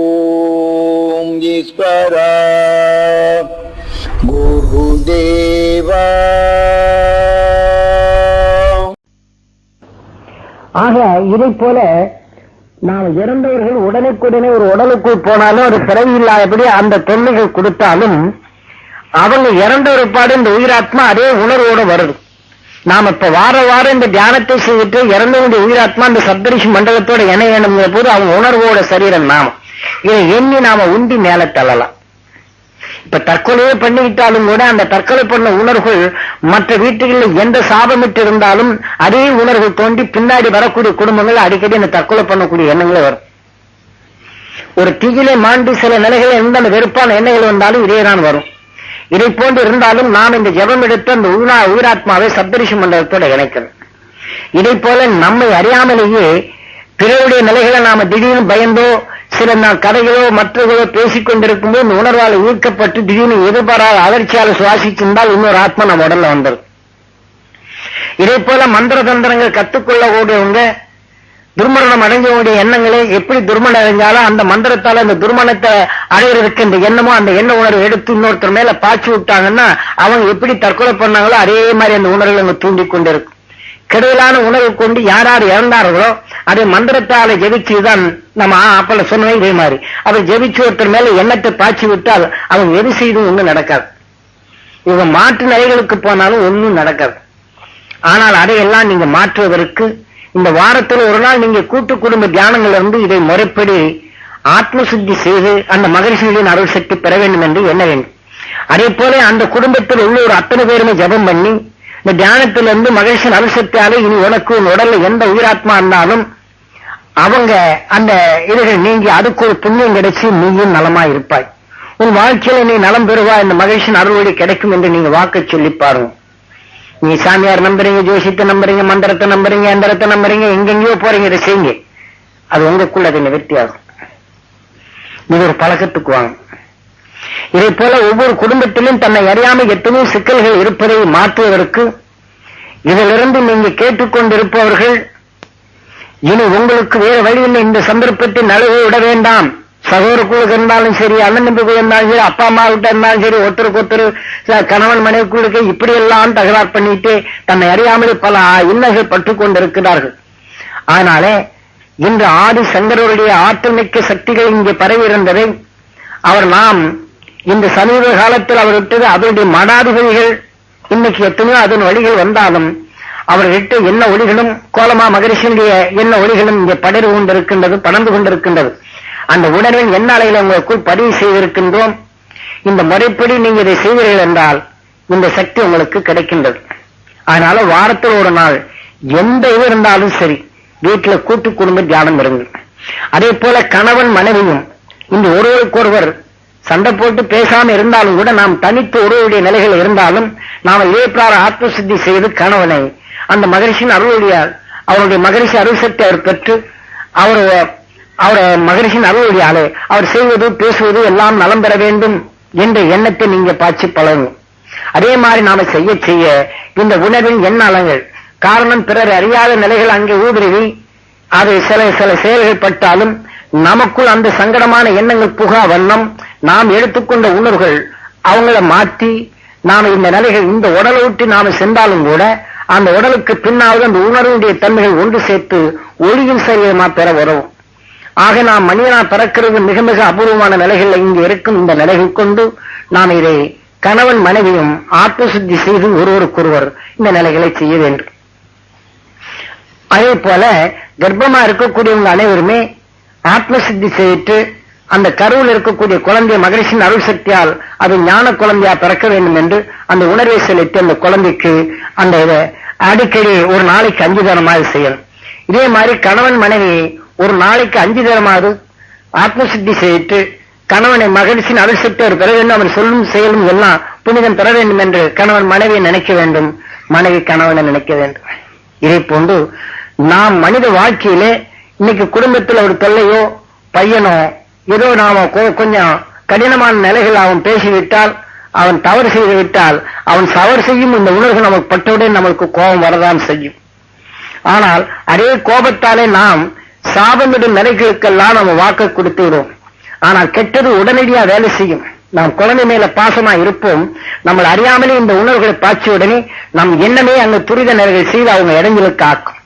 ஓம் ஈஸ்வரா குருதேவா ஆக இதை போல நாம் இறந்தவர்கள் உடனுக்குடனே ஒரு உடலுக்குள் போனாலும் ஒரு பிறவி இல்லாதபடி அந்த தொல்லைகள் கொடுத்தாலும் அவங்க இறந்த ஒரு பாடு இந்த உயிராத்மா அதே உணர்வோடு வருது. நாம இப்ப வார வாரம் இந்த தியானத்தை செய்துட்டு இறந்தவனுடைய உயிராத்மா இந்த சப்தரிஷி மண்டலத்தோட இணையணுங்கிற போது அவன் உணர்வோட சரீரம் நாம. இதை எண்ணி நாம உண்டி மேல தள்ளலாம். இப்ப தற்கொலையே பண்ணிக்கிட்டாலும் கூட அந்த தற்கொலை பண்ண உணர்வுகள் மற்ற வீட்டுகளில் எந்த சாபமிட்டு இருந்தாலும் அதே உணர்வு தோண்டி பின்னாடி வரக்கூடிய குடும்பங்கள் அடிக்கடி அந்த தற்கொலை பண்ணக்கூடிய எண்ணங்களே வரும். ஒரு தீயிலே மாண்டு சில நிலைகளை இருந்த அந்த வெறுப்பான எண்ணங்கள் வந்தாலும் இதே தான் வரும். இதை போன்று இருந்தாலும் நாம் இந்த ஜபம் எடுத்து அந்த உயிரா உயிராத்மாவை சப்தரிஷி மண்டலத்தோட இணைக்கிறேன் இதை போல நம்மை அறியாமலேயே பிறருடைய நிலைகளை நாம திடீர்னு பயந்தோ சில நாள் கதைகளோ மற்றவர்களோ பேசிக் கொண்டிருக்கும் போது இந்த உணர்வால் ஈர்க்கப்பட்டு திடீர்னு எதிர்பாராத அதிர்ச்சியால் சுவாசிச்சிருந்தால் இன்னொரு ஆத்மா நம்ம உடல்ல வந்துடும் இதே போல மந்திர தந்திரங்கள் கத்துக்கொள்ள கூடியவங்க துர்மரணம் அடைஞ்சவனுடைய எண்ணங்களை எப்படி துர்மணம் அடைஞ்சாலும் அந்த மந்திரத்தால அந்த துர்மணத்தை அடையிறதுக்கு இந்த எண்ணமோ அந்த எண்ண உணர்வு எடுத்து இன்னொருத்தர் மேல பாய்ச்சி விட்டாங்கன்னா அவங்க எப்படி தற்கொலை பண்ணாங்களோ அதே மாதிரி அந்த உணர்வுகள் அங்க தூண்டி கொண்டிருக்கும். கெடுதலான உணர்வு கொண்டு யார் யார் இறந்தார்களோ அதை மந்திரத்தால ஜெபிச்சுதான் நம்ம அப்பல சொன்னோம் இதே மாதிரி. அதை ஜெபிச்சு ஒருத்தர் மேல எண்ணத்தை பாய்ச்சி விட்டால் அவங்க எது செய்தும் ஒண்ணும் நடக்காது. இவங்க மாற்று நிலைகளுக்கு போனாலும் ஒண்ணும் நடக்காது. ஆனால் அதையெல்லாம் நீங்க மாற்றுவதற்கு இந்த வாரத்தில் ஒரு நாள் நீங்க கூட்டு குடும்ப தியானங்கள் இருந்து இதை முறைப்படி ஆத்ம சுத்தி செய்து அந்த மகரிஷிகளின் அருள் சக்தி பெற வேண்டும் என்று எண்ண வேண்டும். அதே போல அந்த குடும்பத்தில் உள்ள ஒரு அத்தனை பேருமே ஜெபம் பண்ணி இந்த தியானத்திலிருந்து மகரிஷின் அருள் சக்தியாலே இனி உனக்கு உன் உடல்ல எந்த உயிராத்மா இருந்தாலும் அவங்க அந்த இதுகள் நீங்கி அதுக்கு ஒரு புண்ணியம் கிடைச்சி நீயும் நலமா இருப்பாய். உன் வாழ்க்கையில நீ நலம் பெறுவா இந்த மகிழ்ச்சியின் அருள்வழி கிடைக்கும் என்று நீங்க வாக்கு சொல்லி பாருங்க. நீ சாமியார் நம்புறீங்க ஜோசியத்தை நம்புறீங்க மந்திரத்தை நம்புறீங்க எந்திரத்தை நம்புறீங்க எங்கெங்கயோ போறீங்க இதை செய்யுங்க. அது உங்களுக்குள்ள அது நிவர்த்தி ஆகும். நீங்க ஒரு பழக்கத்துக்கு வாங்க. இதை போல ஒவ்வொரு குடும்பத்திலும் தன்னை அறியாமல் எத்தனையோ சிக்கல்கள் இருப்பதை மாற்றுவதற்கு இதிலிருந்து நீங்க கேட்டுக்கொண்டிருப்பவர்கள் இனி உங்களுக்கு வேறு வழியில் இந்த சந்தர்ப்பத்தை நழுவ விட வேண்டாம். சகோதரக்குழுக்கு இருந்தாலும் சரி அண்ணன் தம்பிக்கு இருந்தாலும் சரி அப்பா அம்மா கிட்ட இருந்தாலும் சரி ஒருத்தருக்கு ஒருத்தர் கணவன் மனைவிக்குழுக்கு இப்படி எல்லாம் தகராறு பண்ணிட்டு தன்னை அறியாமலே பல இன்னல்கள் பட்டு கொண்டிருக்கிறார்கள் அதனாலே இன்று ஆதி சங்கரருடைய ஆற்றமிக்க சக்திகள் இங்கே பரவி இருந்ததை அவர் நாம் இந்த சமீப காலத்தில் அவர் விட்டது அதனுடைய மடாதிபதிகள் இன்னைக்கு எத்தனையோ அதன் வழிகள் வந்தாலும் அவர்கிட்ட என்ன ஒளிகளும் கோலமா மகரிஷியுடைய என்ன ஒளிகளும் இங்கே படர்வு கொண்டிருக்கின்றது படர்ந்து கொண்டிருக்கின்றது. அந்த உணர்வின் என்ன அலையில உங்களுக்குள் பதிவு செய்திருக்கின்றோம். இந்த முறைப்படி நீங்க இதை செய்வீர்கள் என்றால் இந்த சக்தி உங்களுக்கு கிடைக்கின்றது. அதனால வாரத்தில் ஒரு நாள் எந்த இது இருந்தாலும் சரி வீட்டுல கூட்டு குடும்ப தியானம் இருங்க. அதே போல கணவன் மனைவியும் இந்த ஒருவருக்கொருவர் சண்டை போட்டு பேசாம இருந்தாலும் கூட நாம் தனித்து ஒருவருடைய நிலைகள் இருந்தாலும் நாம் இதே பிரார ஆத்ம சித்தி செய்து கணவனை அந்த மகரிஷின் அருளுடைய அவருடைய மகரிஷி அருள் சக்தி அவர் பெற்று அவர் அவர் மகரிஷின் ஆளு அவர் செய்வது பேசுவது எல்லாம் நலம் பெற வேண்டும் என்ற எண்ணத்தை நீங்க பாய்ச்சி பழகும் அதே மாதிரி நாம செய்ய செய்ய இந்த உணர்வின் எண்ணங்கள் காரணம் பிறர் அறியாத நிலைகள் அங்கே ஊடுருவி அது சில சில செயல்கள் பட்டாலும் நமக்குள் அந்த சங்கடமான எண்ணங்கள் புகா வண்ணம் நாம் எடுத்துக்கொண்ட உணர்வுகள் அவங்கள மாற்றி நாம இந்த நிலைகள் இந்த உடலை விட்டு நாம சென்றாலும் கூட அந்த உடலுக்கு பின்னாவது அந்த உணர்வுடைய தன்மைகள் ஒன்று சேர்த்து ஒளியின் சரியமா பெற வரும். ஆக நாம் மனிதனா பிறக்கிறது மிக மிக அபூர்வமான நிலைகள் இங்கு இருக்கும் இந்த நிலைகள் கொண்டு நாம் இதை கணவன் மனைவியும் ஆத்ம சுத்தி செய்து ஒருவருக்கொருவர் இந்த நிலைகளை செய்ய வேண்டும். அதே போல கர்ப்பமா இருக்கக்கூடியவங்க அனைவருமே ஆத்ம சித்தி அந்த கருவில் இருக்கக்கூடிய குழந்தை மகரிஷின் அருள் சக்தியால் அது ஞான குழந்தையா பிறக்க வேண்டும் என்று அந்த உணர்வை செலுத்தி அந்த குழந்தைக்கு அந்த இதை அடிக்கடி ஒரு நாளைக்கு அஞ்சு தரமாக செய்யணும். இதே மாதிரி கணவன் மனைவி ஒரு நாளைக்கு அஞ்சு தரமாவது ஆத்மசித்தி செய்து கணவனை மகிழ்ச்சியின் அருள் சக்தி பெற வேண்டும் அவன் சொல்லும் செயலும் எல்லாம் புனிதம் பெற வேண்டும் என்று கணவன் மனைவியை நினைக்க வேண்டும். மனைவி கணவனை நினைக்க வேண்டும். இதை போன்று நாம் மனித வாழ்க்கையிலே இன்னைக்கு குடும்பத்தில் ஒரு தொல்லையோ பையனோ ஏதோ நாம கொஞ்சம் கடினமான நிலைகள் அவன் பேசிவிட்டால் அவன் தவறு செய்து விட்டால் அவன் தவறு செய்யும் இந்த உணர்வு நமக்கு பட்டவுடன் நமக்கு கோபம் வரதான் செய்யும். ஆனால் அதே கோபத்தாலே நாம் சாபமிடும் நிலைகளுக்கெல்லாம் நம்ம வாக்கு கொடுத்து விடுவோம். ஆனால் கெட்டது உடனடியா வேலை செய்யும். நாம் குழந்தை மேல பாசமா இருப்போம். நம்மளை அறியாமலே இந்த உணர்வுகளை பாய்ச்சிய உடனே நம் எண்ணமே அங்கு துரித நிலைகள் செய்து அவங்க இடைஞ்சலுக்கு ஆக்கும்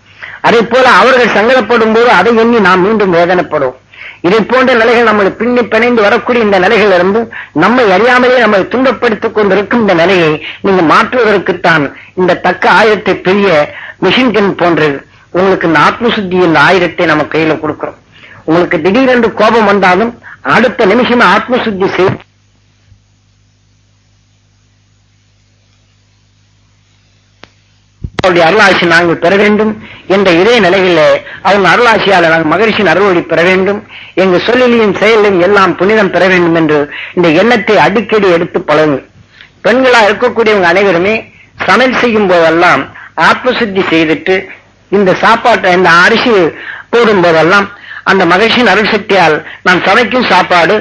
அதே போல அவர்கள் சங்கடப்படும் போது அதை எண்ணி நாம் மீண்டும் வேதனைப்படுவோம். இதை போன்ற நிலைகள் நம்மளை பின்னி பிணைந்து வரக்கூடிய இந்த நிலைகள் இருந்து நம்மை அறியாமலே நம்மை துன்பப்படுத்திக் கொண்டிருக்கும் இந்த நிலையை நீங்க மாற்றுவதற்குத்தான் இந்த தக்க ஆயத்தை பெரிய மிஷின்கன் போன்றது. உங்களுக்கு இந்த ஆத்மசுத்தி இந்த ஆயிரத்தை நம்ம கையில கொடுக்கிறோம். உங்களுக்கு திடீரென்று கோபம் வந்தாலும் அடுத்த நிமிஷமே ஆத்ம செய். அருளாசி நாங்கள் பெற வேண்டும். என்ற இதே நிலையில அவங்க அருளாசியால நாங்கள் மகிழ்ச்சியின் அருள்வழி பெற வேண்டும். எங்க சொல்லிலையும் செயலையும் எல்லாம் புனிதம் பெற வேண்டும் என்று இந்த எண்ணத்தை அடிக்கடி எடுத்து பழகுங்கள். பெண்களா இருக்கக்கூடியவங்க அனைவருமே சமையல் செய்யும் போதெல்லாம் ஆத்மசுத்தி செய்துட்டு இந்த சாப்பாட்டை இந்த அரிசி போடும் போதெல்லாம் அந்த மகிழ்ச்சியின் அருள் சக்தியால் நான் சமைக்கும் சாப்பாடு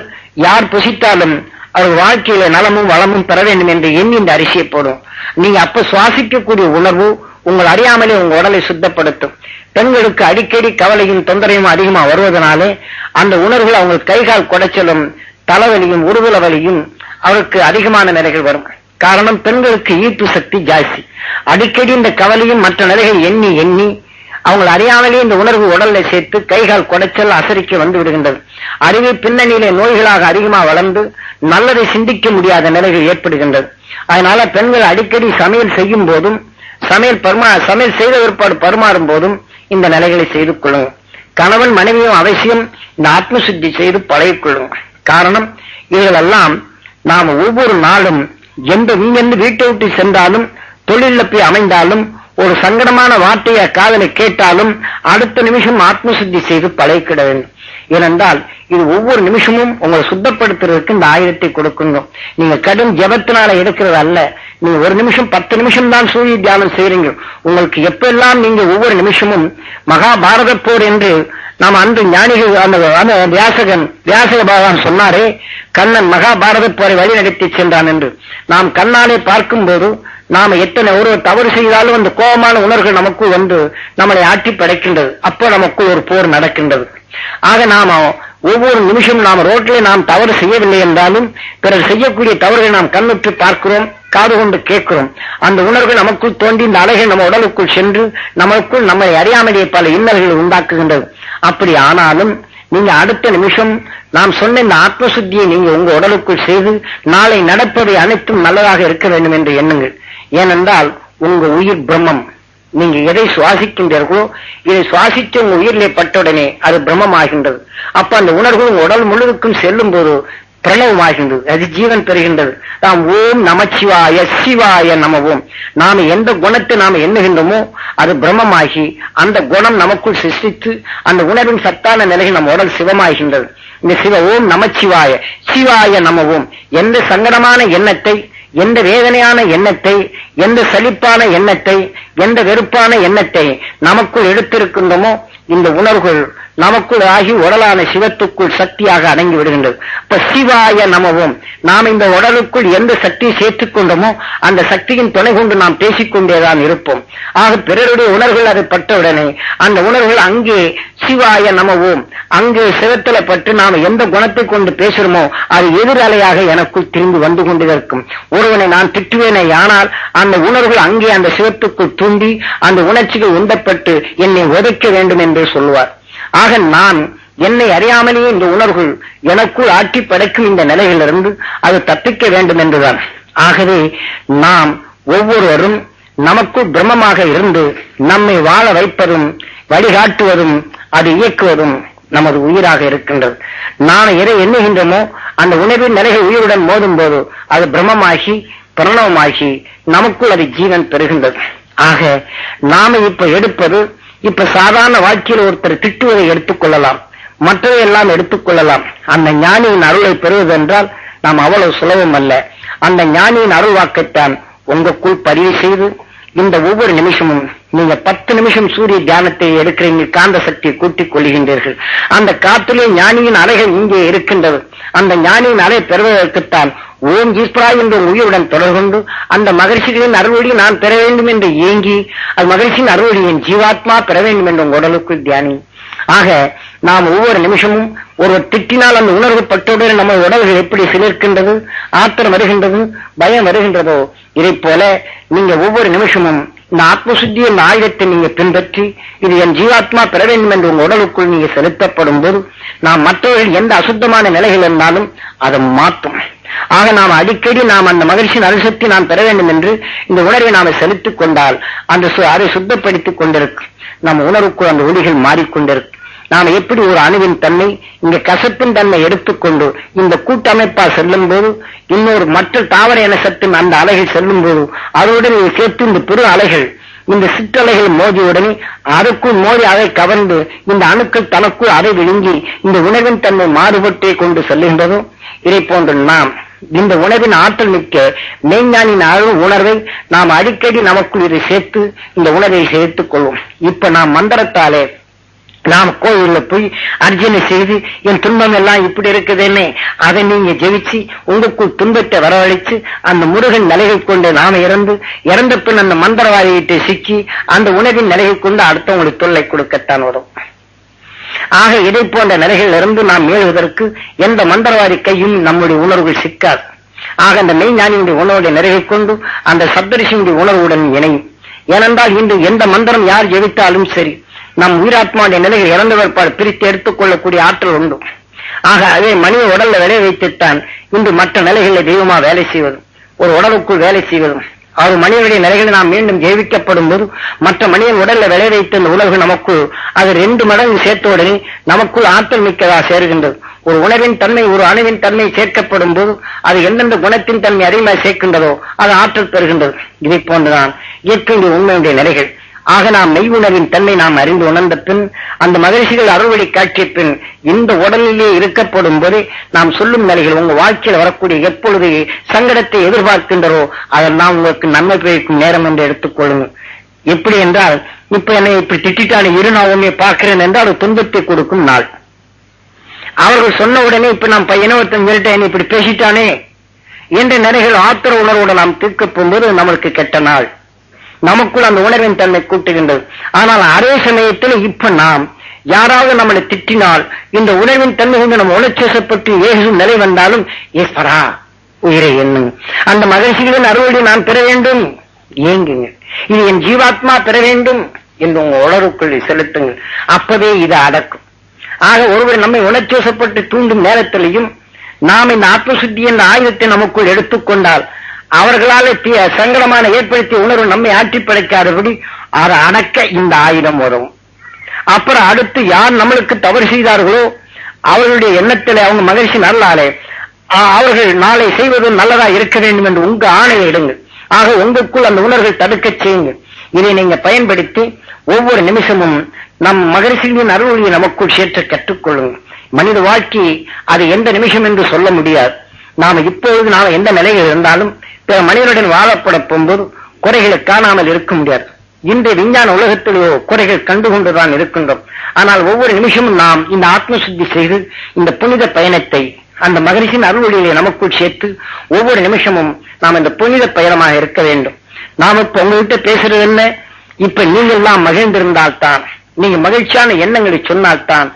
யார் புசித்தாலும் அவர் வாழ்க்கையில நலமும் வளமும் பெற வேண்டும் என்று எண்ணி இந்த அரிசியை போடும். நீங்க அப்ப சுவாசிக்கக்கூடிய உணர்வு உங்கள் அறியாமலே உங்க உடலை சுத்தப்படுத்தும். பெண்களுக்கு அடிக்கடி கவலையும் தொந்தரையும் அதிகமா வருவதனாலே அந்த உணர்வுகள் அவங்க கைகால் குடைச்சலும் தலைவலியும் உருவல வலியும் அவருக்கு அதிகமான நிலைகள் வரும். காரணம் பெண்களுக்கு ஈர்ப்பு சக்தி ஜாஸ்தி. அடிக்கடி இந்த கவலையும் மற்ற நிலைகள் எண்ணி எண்ணி அவங்களை அறியாமலே இந்த உணர்வு உடல்ல சேர்த்து கைகால் குடைச்சல் அசரிக்க வந்து விடுகின்றது. அறிவை பின்னணியிலே நோய்களாக அதிகமாக வளர்ந்து நல்லதை சிந்திக்க முடியாத நிலைகள் ஏற்படுகின்றது. அதனால பெண்கள் அடிக்கடி சமையல் செய்யும் போதும் சமையல் பருமா சமையல் செய்த பிற்பாடு பருமாறும் போதும் இந்த நிலைகளை செய்து கொள்ளுங்க கணவன் மனைவியும் அவசியம் இந்த ஆத்ம சுத்தி செய்து பழகிக்கொள்ளுங்க காரணம் இவைகளெல்லாம் நாம் ஒவ்வொரு நாளும் எந்த இங்கிருந்து வீட்டை விட்டு சென்றாலும் தொழில போய் அமைந்தாலும் ஒரு சங்கடமான வார்த்தையை காதலை கேட்டாலும் அடுத்த நிமிஷம் ஆத்மசுத்தி செய்து பழகிக்கிட வேண்டும். ஏனென்றால் இது ஒவ்வொரு நிமிஷமும் உங்களை சுத்தப்படுத்துறதுக்கு இந்த ஆயுதத்தை கொடுக்கணும். நீங்க கடும் ஜெபத்தினால எடுக்கிறது அல்ல. நீங்க ஒரு நிமிஷம் பத்து நிமிஷம் தான் சூரிய தியானம் செய்யறீங்க உங்களுக்கு எப்பெல்லாம் நீங்க ஒவ்வொரு நிமிஷமும் மகாபாரத போர் என்று நாம் அன்று ஞானிகள் அந்த அந்த வியாசகன் வியாசக பகவான் சொன்னாரே கண்ணன் மகாபாரத போரை வழி நடத்தி சென்றான் என்று. நாம் கண்ணாலே பார்க்கும்போது நாம எத்தனை ஒரு தவறு செய்தாலும் அந்த கோபமான உணர்வுகள் நமக்குள் வந்து நம்மளை ஆட்டி படைக்கின்றது அப்போ நமக்குள் ஒரு போர் நடக்கின்றது. ஆக நாம ஒவ்வொரு நிமிஷம் நாம் ரோட்டிலே நாம் தவறு செய்யவில்லை என்றாலும் பிறர் செய்யக்கூடிய தவறுகளை நாம் கண்ணுற்று பார்க்கிறோம் காது கொண்டு கேட்கிறோம். அந்த உணர்வு நமக்குள் தோன்றி இந்த அலைகள் நம்ம உடலுக்குள் சென்று நமக்குள் நம்மை அறியாமலேயே பல இன்னல்களை உண்டாக்குகின்றது. அப்படி ஆனாலும் நீங்க அடுத்த நிமிஷம் நாம் சொன்ன இந்த ஆத்மசுத்தியை நீங்க உங்க உடலுக்குள் செய்து நாளை நடப்பதை அனைத்தும் நல்லதாக இருக்க வேண்டும் என்று எண்ணுங்கள். ஏனென்றால் உங்க உயிர் பிரம்மம். நீங்க எதை சுவாசிக்கின்றீர்களோ இதை சுவாசித்து உங்க உயிரிலே பட்டவுடனே அது பிரம்மமாகின்றது. அப்ப அந்த உணர்வு உங்க உடல் முழுவதுக்கும் செல்லும் போது பிரணவமாகின்றது. அது ஜீவன் பெறுகின்றது. நாம் ஓம் நமச்சிவாய சிவாய நமவோம். நாம எந்த குணத்தை நாம் எண்ணுகின்றோமோ அது பிரம்மமாகி அந்த குணம் நமக்குள் சிருஷ்டித்து அந்த உணர்வின் சத்தான நிலையில் நம்ம உடல் சிவமாகின்றது. இந்த சிவ ஓம் நமச்சிவாய சிவாய நமவோம். எந்த சங்கடமான எண்ணத்தை எந்த வேதனையான எண்ணத்தை எந்த சலிப்பான எண்ணத்தை எந்த வெறுப்பான எண்ணத்தை நமக்குள் எடுத்திருக்கின்றோமோ இந்த உணர்வுகள் நமக்குள் ஆகி உடலான சிவத்துக்குள் சக்தியாக அடங்கி விடுகின்றது. இப்ப சிவாய நமவும் நாம் இந்த உடலுக்குள் எந்த சக்தியை சேர்த்துக் கொண்டோமோ அந்த சக்தியின் துணை கொண்டு நாம் பேசிக்கொண்டேதான் இருப்போம். ஆக பிறருடைய உணர்வுகள் அது பட்டவுடனே அந்த உணர்வுகள் அங்கே சிவாய நமவும். அங்கே சிவத்துல பட்டு நாம் எந்த குணத்தை கொண்டு பேசுறோமோ அது எதிரலையாக எனக்குள் திரும்பி வந்து கொண்டிருக்கும். ஒருவனை நான் திட்டுவேனே ஆனால் அந்த உணர்வுகள் அங்கே அந்த சிவத்துக்குள் தூண்டி அந்த உணர்ச்சிகள் உந்தப்பட்டு என்னை உதைக்க வேண்டும் என்று சொல்லுவார் ஆக நான் என்னை அறியாமலேயே இந்த உணர்வுகள் எனக்குள் ஆட்டி படைக்கும் இந்த நிலையிலிருந்து அது தப்பிக்க வேண்டும் என்றுதான் ஆகவே நாம் ஒவ்வொருவரும் நமக்குள் பிரம்மமாக இருந்து நம்மை வாழ வைப்பதும் வழிகாட்டுவதும் அது இயக்குவதும் நமது உயிராக இருக்கின்றது. நான் எதை எண்ணுகின்றோமோ அந்த உணர்வின் நிலைகள் உயிருடன் மோதும் போது அது பிரம்மமாகி பிரணவமாகி நமக்குள் அது ஜீவன் பெறுகின்றது. ஆக நாம இப்ப எடுப்பது இப்ப சாதாரண வாழ்க்கையில் ஒருத்தர் திட்டுவதை எடுத்துக்கொள்ளலாம் மற்றவையெல்லாம் எடுத்துக்கொள்ளலாம். அந்த ஞானியின் அருளை பெறுவதென்றால் நாம் அவ்வளவு சுலபம் அல்ல. அந்த ஞானியின் அருள் வாக்கைத்தான் உங்களுக்குள் பதிவு செய்து இந்த ஒவ்வொரு நிமிஷமும் நீங்க பத்து நிமிஷம் சூரிய தியானத்தை எடுக்கிறீங்க காந்த சக்தியை கூட்டிக் கொள்கின்றீர்கள். அந்த காத்திலே ஞானியின் அலைகள் இங்கே இருக்கின்றது. அந்த ஞானியின் அலை பெறுவதற்குத்தான் ஓம் ஈஸ்வரா என்ற உயிருடன் தொடர்கொண்டு அந்த மகிழ்ச்சிகளின் அறுவடி நான் பெற வேண்டும் என்று ஏங்கி அது மகிழ்ச்சியின் அறுவடி என் ஜீவாத்மா பெற வேண்டும் என்ற உங்க உடலுக்குள் தியானி. ஆக நாம் ஒவ்வொரு நிமிஷமும் ஒருவர் திட்டினால் அந்த உணர்வு பட்டோடு நம்ம உடல்கள் எப்படி சிலிர்க்கின்றது ஆத்திரம் வருகின்றது பயம் வருகின்றதோ இதை போல நீங்க ஒவ்வொரு நிமிஷமும் இந்த ஆத்மசுத்தி என்ற ஆயுதத்தை நீங்க பின்பற்றி இது என் ஜீவாத்மா பெற வேண்டும் என்று உங்க உடலுக்குள் நீங்க செலுத்தப்படும் போது நாம் மற்றவர்கள் எந்த அசுத்தமான நிலைகள் இருந்தாலும் அதை மாற்றும் ஆக நாம் அடிக்கடி நாம் அந்த மகிழ்ச்சியின் அரிசக்தி நாம் பெற வேண்டும் என்று இந்த உணர்வை நாம செலுத்திக் கொண்டால் அந்த சு- அதை சுத்தப்படுத்திக் கொண்டிருக்கும். நம் உணர்வுக்குள் அந்த ஒளிகள் மாறிக்கொண்டிருக்கும். நாம் எப்படி ஒரு அணுவின் தன்மை இங்க கசப்பின் தன்மை எடுத்துக்கொண்டு இந்த கூட்டமைப்பா செல்லும் போது இன்னொரு மற்ற தாவர என சத்தின் அந்த அலைகள் செல்லும் போது அதோடு சேர்த்து இந்த பெரு அலைகள் இந்த சிற்றலைகள் மோதியுடனே அதற்குள் மோதி அதை கவர்ந்து இந்த அணுக்கள் தனக்குள் அதை விழுங்கி இந்த உணவின் தன்மை மாறுபட்டே கொண்டு செல்கின்றதோ இதை போன்று நாம் இந்த உணவின் ஆற்றல் மிக்க மெய்ஞானின் அளவு உணர்வை நாம் அடிக்கடி நமக்குள் இதை சேர்த்து இந்த உணவை சேர்த்துக் கொள்வோம். இப்ப நாம் மந்திரத்தாலே நாம் கோயில்ல போய் அர்ஜனை செய்து என் துன்பம் எல்லாம் இப்படி இருக்குதுன்னு அதை நீங்க ஜெயிச்சு உங்களுக்குள் துன்பத்தை வரவழைச்சு அந்த முருகன் நிலையை கொண்டு நாம இறந்து இறந்த பின் அந்த மந்திரவாதியிட்ட சிக்கி அந்த உணவின் நிலையை கொண்டு அடுத்தவங்களுக்கு தொல்லை கொடுக்கத்தான் வரும். ஆக இதை போன்ற நிலைகளில் இருந்து நாம் மீளுவதற்கு எந்த மந்திரவாதி கையும் நம்முடைய உணர்வுகள் சிக்காது. ஆக அந்த மெய்ஞானியுடைய உணர்வுடைய நிறைவை கொண்டு அந்த சப்தரிஷியுடைய உணர்வுடன் இணையும். ஏனென்றால் இன்று எந்த மந்திரம் யார் ஜெயித்தாலும் சரி நம் உயிராத்மாவுடைய நிலையில் இறந்த பிற்பாடு பிரித்து எடுத்துக் கொள்ளக்கூடிய ஆற்றல் உண்டு. ஆக அதே மனித உடல்ல விளைய வைத்துத்தான் இன்று மற்ற நிலைகளில் தெய்வமா வேலை செய்வதும் ஒரு உடலுக்குள் வேலை செய்வதும் அவர் மனிதனுடைய நிலைகளை நாம் மீண்டும் ஜெயிக்கப்படும் போது மற்ற மனிதன் உடல்ல விளைய வைத்த இந்த உலகு நமக்குள் அது ரெண்டு மடங்கு சேர்த்த உடனே நமக்குள் ஆற்றல் மிக்கதா சேருகின்றது. ஒரு உணவின் தன்மை ஒரு அணுவின் தன்மை சேர்க்கப்படும் போது அது எந்தெந்த குணத்தின் தன்மை அதிகமாக சேர்க்கின்றதோ அது ஆற்றல் பெறுகின்றது. இதை போன்றுதான் இயற்கையுடைய உண்மையுடைய நிலைகள். ஆக நாம் மெய் உணர்வின் தன்மை நாம் அறிந்து உணர்ந்த பின் அந்த மகிழ்ச்சிகள் அறுவடை காட்சிய பின் இந்த உடலிலே இருக்கப்படும் போது நாம் சொல்லும் நிலைகள் உங்க வாழ்க்கையில் வரக்கூடிய எப்பொழுது சங்கடத்தை எதிர்பார்க்கின்றோ அதெல்லாம் உங்களுக்கு நன்மை பயக்கும் நேரம் என்று எடுத்துக்கொள்ளுங்கள் எப்படி என்றால் இப்ப என்னை இப்படி திட்டான இரு நான் உன்னை பார்க்கிறேன் என்றால் அது துன்பத்தை கொடுக்கும் நாள். அவர்கள் சொன்ன உடனே இப்ப நான் பையனை ஒருத்தன் சொல்லிட்டேன் இப்படி பேசிட்டானே என்ற நிலைகள் ஆத்திர உணர்வோடு நாம் தீர்க்கப் போகும்போது நம்மளுக்கு கெட்ட நாள். நமக்குள் அந்த உணர்வின் தன்மை கூட்டுகின்றது. ஆனால் அதே சமயத்தில் இப்ப நாம் யாராவது நம்மளை திட்டினால் இந்த உணர்வின் தன்மை கொண்டு நம்ம உணர்ச்சேசப்பட்டு ஏசும் நிலை வந்தாலும் ஏஸ்வரா உயிரை என்னும் அந்த மகிழ்ச்சிகளின் அறுவடை நான் பெற வேண்டும். ஏங்குங்க. இது என் ஜீவாத்மா பெற வேண்டும் என்று உங்க உணர்வுக்குள் செலுத்துங்கள். அப்பவே இது அடக்கும். ஆக ஒருவர் நம்மை உணர்ச்சேசப்பட்டு தூண்டும் நேரத்திலையும் நாம் இந்த ஆத்மசுத்தி என்ற ஆயுதத்தை நமக்குள் எடுத்துக்கொண்டால் அவர்களால் சங்கடமான ஏற்படுத்திய உணர்வு நம்மை ஆற்றி படைக்காதபடி அதை அடக்க இந்த ஆயுதம் வரும். அப்புறம் அடுத்து யார் நம்மளுக்கு தவறு செய்தார்களோ அவர்களுடைய எண்ணத்திலே அவங்க மகிழ்ச்சி நல்லாலே அவர்கள் நாளை செய்வது நல்லதா இருக்க வேண்டும் என்று உங்க ஆணையை இடுங்கள் ஆக உங்களுக்குள் அந்த உணர்வை தடுக்கச் செய்யுங்க. இதை நீங்க பயன்படுத்தி ஒவ்வொரு நிமிஷமும் நம் மகரிஷியின் அருள்வழியை நமக்குள் சேர்த்து கற்றுக்கொள்ளுங்கள் மனித வாழ்க்கை அது எந்த நிமிஷம் என்று சொல்ல முடியாது. நாம இப்பொழுது நாம எந்த நிலையில் இருந்தாலும் பிற மனிதனுடன் வாழப்பட போகும்போது குறைகளை காணாமல் இருக்க முடியாது. இன்றைய விஞ்ஞான உலகத்திலேயோ குறைகள் கண்டுகொண்டுதான் இருக்கின்றோம். ஆனால் ஒவ்வொரு நிமிஷமும் நாம் இந்த ஆத்மசுத்தி செய்து இந்த புனித பயணத்தை அந்த மகரிஷின் அருள்வழியை நமக்குள் சேர்த்து ஒவ்வொரு நிமிஷமும் நாம் இந்த புனித பயணமாக இருக்க வேண்டும். நாம் இப்ப உங்ககிட்ட பேசுறது என்ன? இப்ப நீங்கள்லாம் மகிழ்ந்திருந்தால்தான் நீங்க மகிழ்ச்சியான எண்ணங்களை சொன்னால்தான்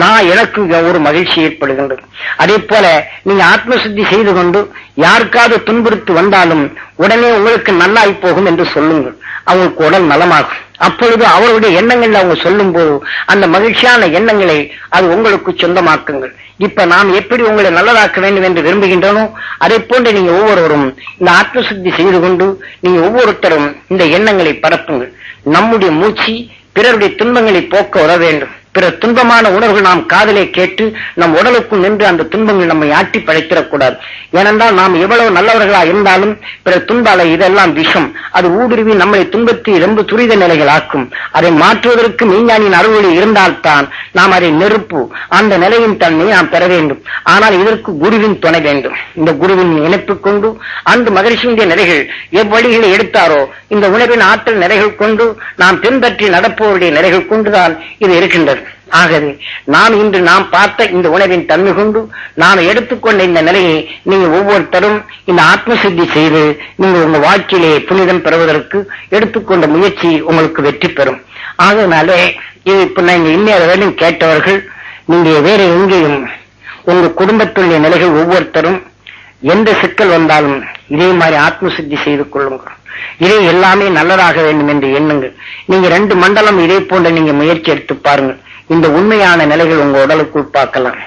நான் எனக்கு ஒரு மகிழ்ச்சி ஏற்படுகின்றது. அதே போல நீங்க ஆத்ம சுத்தி செய்து கொண்டு யாருக்காவது துன்புறுத்து வந்தாலும் உடனே உங்களுக்கு நல்லாய் போகும் என்று சொல்லுங்கள். அவங்களுக்கு உடல் நலமாகும். அப்பொழுது அவருடைய எண்ணங்கள் அவங்க சொல்லும் போது அந்த மகிழ்ச்சியான எண்ணங்களை அது உங்களுக்கு சொந்தமாக்குங்கள். இப்ப நாம் எப்படி உங்களை நல்லதாக்க வேண்டும் என்று விரும்புகின்றனோ அதை போன்று நீங்க ஒவ்வொருவரும் இந்த ஆத்மசுத்தி செய்து கொண்டு நீங்க ஒவ்வொருத்தரும் இந்த எண்ணங்களை பரப்புங்கள். நம்முடைய மூச்சு பிறருடைய துன்பங்களை போக்க வர வேண்டும். பிற துன்பமான உணர்வுகள் நாம் காதலே கேட்டு நம் உடலுக்குள் நின்று அந்த துன்பங்கள் நம்மை ஆட்டி படைத்திடக்கூடாது. ஏனென்றால் நாம் எவ்வளவு நல்லவர்களா இருந்தாலும் பிற துன்பாலை இதெல்லாம் விஷம். அது ஊடுருவி நம்மை துன்பத்தை ரொம்ப துரித நிலைகள் ஆக்கும். அதை மாற்றுவதற்கு மெய்ஞானியின் அறுவழி இருந்தால்தான் நாம் அதை நெருப்பு. அந்த நிலையின் தன்மை நாம் பெற வேண்டும். ஆனால் இதற்கு குருவின் துணை வேண்டும். இந்த குருவின் இணைப்பு கொண்டு அந்த மகிழ்ச்சியுடைய நிலைகள் எவ்வழிகளை எடுத்தாரோ இந்த உணவின் ஆற்றல் நிலைகள் கொண்டு நாம் பின்பற்றி நடப்பவருடைய நிலைகள் கொண்டுதான் இது இருக்கின்றது. ஆகவே நாம் இன்று நாம் பார்த்த இந்த உணவின் தன்மை கொண்டு நாம் எடுத்துக்கொண்ட இந்த நிலையை நீங்க ஒவ்வொருத்தரும் இந்த ஆத்ம சித்தி செய்து நீங்க உங்க வாழ்க்கையிலே புனிதம் பெறுவதற்கு எடுத்துக்கொண்ட முயற்சி உங்களுக்கு வெற்றி பெறும். ஆகையினாலே இது இப்ப நீங்க இன்னொரு கேட்டவர்கள் நீங்க வேற எங்கேயும் உங்க குடும்பத்துடைய நிலைகள் ஒவ்வொருத்தரும் எந்த சிக்கல் வந்தாலும் இதே மாதிரி ஆத்ம சித்தி செய்து கொள்ளுங்கள். இதே எல்லாமே நல்லதாக வேண்டும் என்று எண்ணுங்கள். நீங்க ரெண்டு மண்டலம் இதே போன்ற நீங்க முயற்சி எடுத்து பாருங்க இந்த உண்மையான நிலைகள் உங்க உடலுக்குள் பார்க்கலாம்.